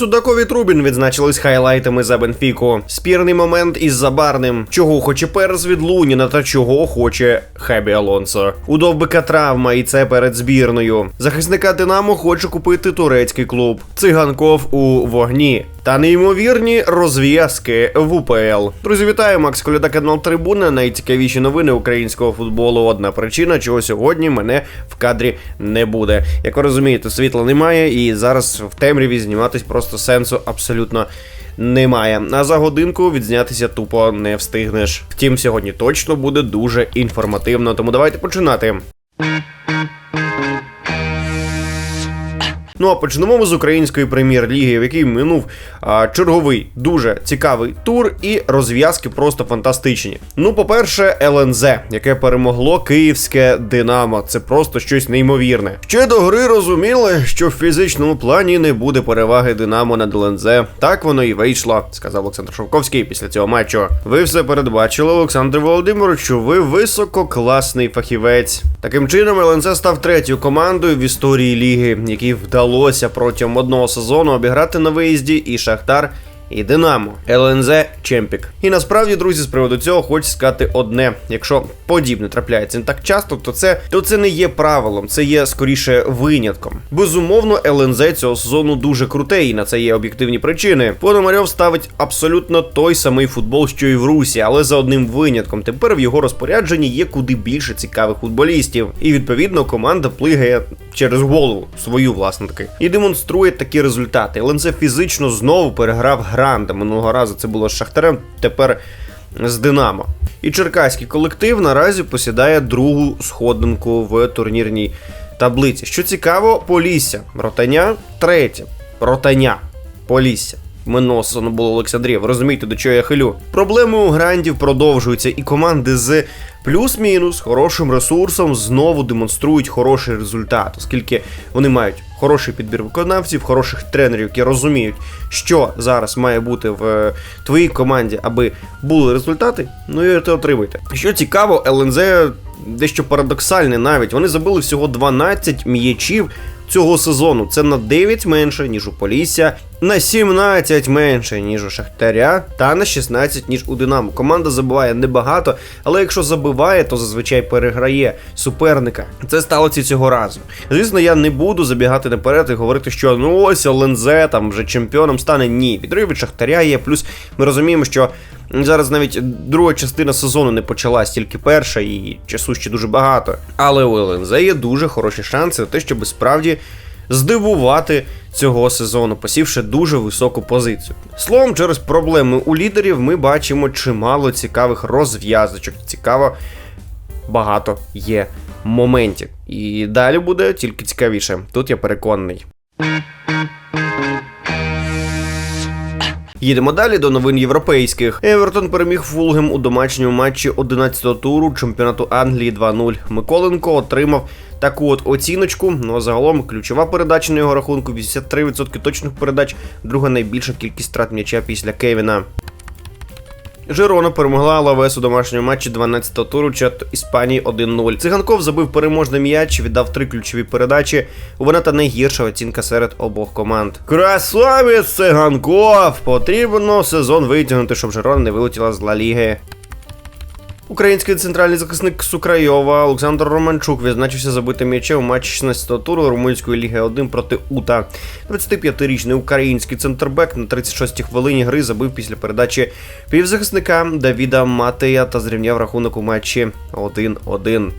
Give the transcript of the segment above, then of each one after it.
Судаков і Трубін відзначились хайлайтами за Бенфіку. Спірний момент із Забарним. Чого хоче Перес від Луніна та чого хоче Хебі Алонсо. У Довбика травма, і це перед збірною. Захисника Динамо хоче купити турецький клуб. Циганков у вогні. Та неймовірні розв'язки в УПЛ. Друзі, вітаю, Макс Коляда, канал Трибуна. Найцікавіші новини українського футболу. Одна причина, чого сьогодні мене в кадрі не буде. Як ви розумієте, світла немає, і зараз в темряві зніматись просто сенсу абсолютно. Немає. А за годинку відзнятися тупо не встигнеш. Втім, сьогодні точно буде дуже інформативно, тому давайте починати. Ну а почнемо ми з української прем'єр-ліги, в якій минув а, черговий дуже цікавий тур, і розв'язки просто фантастичні. Ну, по-перше, ЛНЗ, яке перемогло київське Динамо. Це просто щось неймовірне. Ще до гри розуміли, що в фізичному плані не буде переваги Динамо над ЛНЗ. Так воно і вийшло, сказав Олександр Шовковський після цього матчу. Ви все передбачили, Олександр Володимировичу. Ви висококласний фахівець. Таким чином, ЛНЗ став третьою командою в історії ліги, якій вдалося протягом одного сезону обіграти на виїзді і Шахтар. І Динамо, ЛНЗ Чемпік. І насправді, друзі, з приводу цього хочу сказати одне: якщо подібне трапляється не так часто, то це то це не є правилом, це є скоріше винятком. Безумовно, ЛНЗ цього сезону дуже круте, і на це є об'єктивні причини. Пономарьов ставить абсолютно той самий футбол, що і в Русі, але за одним винятком. Тепер в його розпорядженні є куди більше цікавих футболістів. І відповідно команда плигає через голову свою власне таки і демонструє такі результати. ЛНЗ фізично знову переграв Гранда. Минулого разу це було з Шахтарем, тепер з Динамо. І черкаський колектив наразі посідає другу сходинку в турнірній таблиці. Що цікаво, Полісся. Ротаня третє. Ротаня. Полісся. Сезону було Олександрія. Ви розумієте, до чого я хилю. Проблеми у грандів продовжуються, і команди з плюс-мінус хорошим ресурсом знову демонструють хороший результат, оскільки вони мають хороший підбір виконавців, хороших тренерів, які розуміють, що зараз має бути в е, твоїй команді, аби були результати. Ну і те отримуйте. Що цікаво, ЛНЗ дещо парадоксальне навіть. Вони забили всього 12 м'ячів цього сезону. Це на 9 менше, ніж у Полісся, на 17 менше, ніж у Шахтаря, та на 16, ніж у Динамо. Команда забиває небагато, але якщо забиває, то зазвичай переграє суперника. Це сталося цього разу. Звісно, я не буду забігати наперед і говорити, що ну ось ЛНЗ там вже чемпіоном стане. Ні, відрив від Шахтаря є. Плюс ми розуміємо, що. Зараз навіть друга частина сезону не почалась, тільки перша, і часу ще дуже багато. Але у ЛНЗ є дуже хороші шанси на те, щоб справді здивувати цього сезону, посівши дуже високу позицію. Словом, через проблеми у лідерів ми бачимо чимало цікавих розв'язочок. Цікаво, багато є моментів. І далі буде тільки цікавіше. Тут я переконаний. Їдемо далі до новин європейських. Евертон переміг Фулгем у домашньому матчі 11-го туру чемпіонату Англії 2-0. Миколенко отримав таку от оціночку. Ну а загалом ключова передача на його рахунку 83% точних передач, друга найбільша кількість страт м'яча після Кевіна. Жирона перемогла Лавес у домашньому матчі 12-го туру чат Іспанії 1-0. Циганков забив переможний м'яч, віддав три ключові передачі. Вона та найгірша оцінка серед обох команд. Красавець Циганков! Потрібно сезон витягнути, щоб Жирона не вилетіла з Ла Ліги. Український центральний захисник Сукрайова Олександр Романчук відзначився забитим м'ячем у матчі 16-го туру Румунської ліги 1 проти Ута. 25-річний український центрбек на 36-й хвилині гри забив після передачі півзахисника Давіда Матея та зрівняв рахунок у матчі 1-1.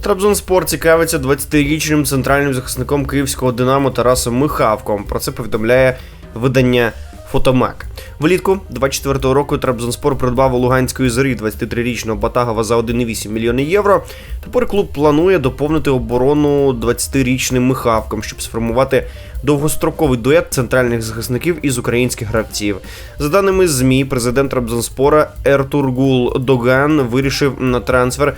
Трабзонспор цікавиться 20-річним центральним захисником київського Динамо Тарасом Михавком. Про це повідомляє видання Фотомак. Влітку 24-го року Трабзонспор придбав у Луганської зорі 23-річного Батагова за 1,8 мільйони євро. Тепер клуб планує доповнити оборону 20-річним Михавком, щоб сформувати довгостроковий дует центральних захисників із українських гравців. За даними ЗМІ, президент Трабзонспора Ертургул Доган вирішив на трансфер.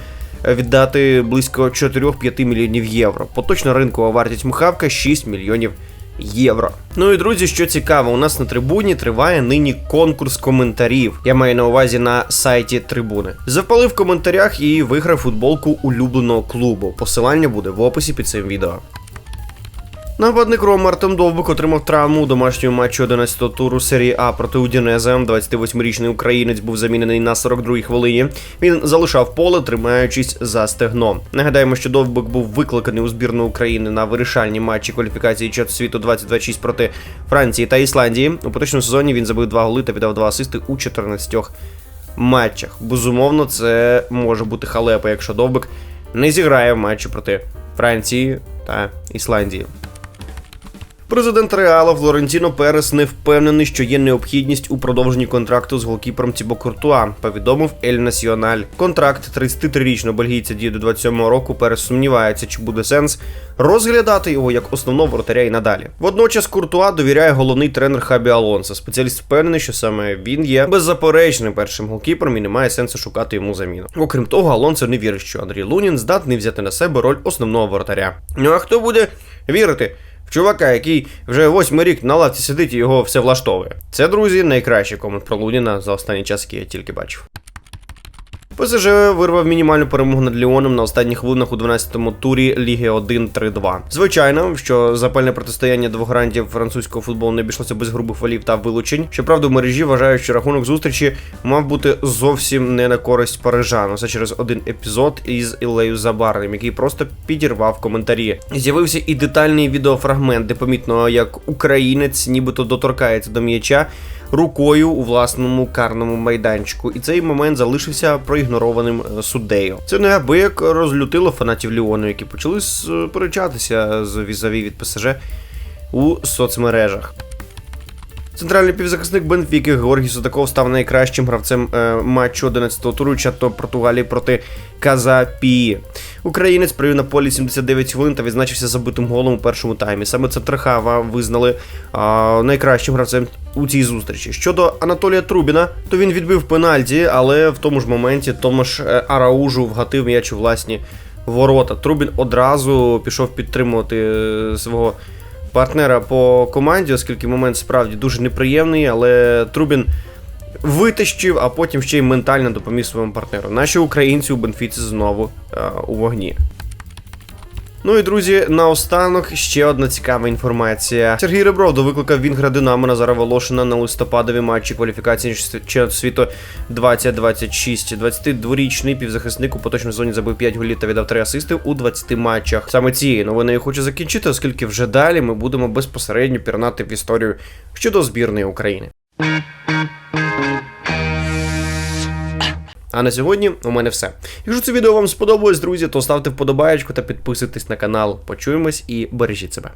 Віддати близько 4-5 мільйонів євро. Поточна ринкова вартість Михавка 6 мільйонів євро. Ну і друзі, що цікаво, у нас на трибуні триває нині конкурс коментарів. Я маю на увазі на сайті трибуни. Запали в коментарях і виграв футболку улюбленого клубу. Посилання буде в описі під цим відео. Нападник Рома Артем Довбик отримав травму у домашньому матчі 11-го туру серії А проти Удінеза. 28-річний українець був замінений на 42-й хвилині. Він залишав поле, тримаючись за стегно. Нагадаємо, що Довбик був викликаний у збірну України на вирішальні матчі кваліфікації чемпіонату світу 2026 проти Франції та Ісландії. У поточному сезоні він забив два голи та віддав два асисти у 14 матчах. Безумовно, це може бути халепа, якщо Довбик не зіграє в матчі проти Франції та Ісландії. Президент Реала Флорентіно Перес не впевнений, що є необхідність у продовженні контракту з голкіпером Тібо Куртуа, повідомив Ель Національ. Контракт 33-річного бельгійця діє до 27-го року. Перес сумнівається, чи буде сенс розглядати його як основного воротаря і надалі. Водночас Куртуа довіряє головний тренер Хабі Алонсо. Спеціаліст впевнений, що саме він є беззаперечним першим голкіпером і немає сенсу шукати йому заміну. Окрім того, Алонсо не вірить, що Андрій Лунін здатний взяти на себе роль основного воротаря. Ну а хто буде вірити? Чувака, який вже восьмий рік на лавці сидить і його все влаштовує. Це, друзі, найкращий комент про Луніна за останній час, який я тільки бачив. ПСЖ вирвав мінімальну перемогу над Ліоном на останніх хвилинах у 12-му турі Ліги 1-3-2. Звичайно, що запальне протистояння двох грандів французького футболу не обійшлося без грубих фалів та вилучень. Щоправда, в мережі вважають, що рахунок зустрічі мав бути зовсім не на користь парижану. Це через один епізод із Ілею Забарним, який просто підірвав коментарі. З'явився і детальний відеофрагмент, де помітно, як українець нібито доторкається до м'яча рукою у власному карному майданчику, і цей момент залишився проігнорованим е, суддею. Це неабияк розлютило фанатів Ліону, які почали сперечатися з візаві від ПСЖ у соцмережах. Центральний півзахисник Бенфіки Георгій Судаков став найкращим гравцем е, матчу 11-го туру чато Португалії проти Казапії. Українець провів на полі 79 хвилин та відзначився забитим голом у першому таймі. Саме це Трехава визнали е, найкращим гравцем у цій зустрічі. Щодо Анатолія Трубіна, то він відбив пенальті, але в тому ж моменті Томаш е, Араужу вгатив м'яч у власні ворота. Трубін одразу пішов підтримувати е, свого партнера по команді, оскільки момент справді дуже неприємний, але Трубін витащив, а потім ще й ментально допоміг своєму партнеру. Наші українці у Бенфіці знову е, у вогні. Ну і друзі, наостанок ще одна цікава інформація. Сергій Ребров викликав Вінгра Динамо Назара Волошина на листопадові матчі кваліфікації чемпіонату світу 2026. 22-річний півзахисник у поточному зоні забив 5 голів та віддав 3 асисти у 20 матчах. Саме цією новиною хочу закінчити, оскільки вже далі ми будемо безпосередньо пірнати в історію щодо збірної України. А на сьогодні у мене все. Якщо це відео вам сподобалось, друзі, то ставте вподобаєчку та підписуйтесь на канал. Почуємось і бережіть себе.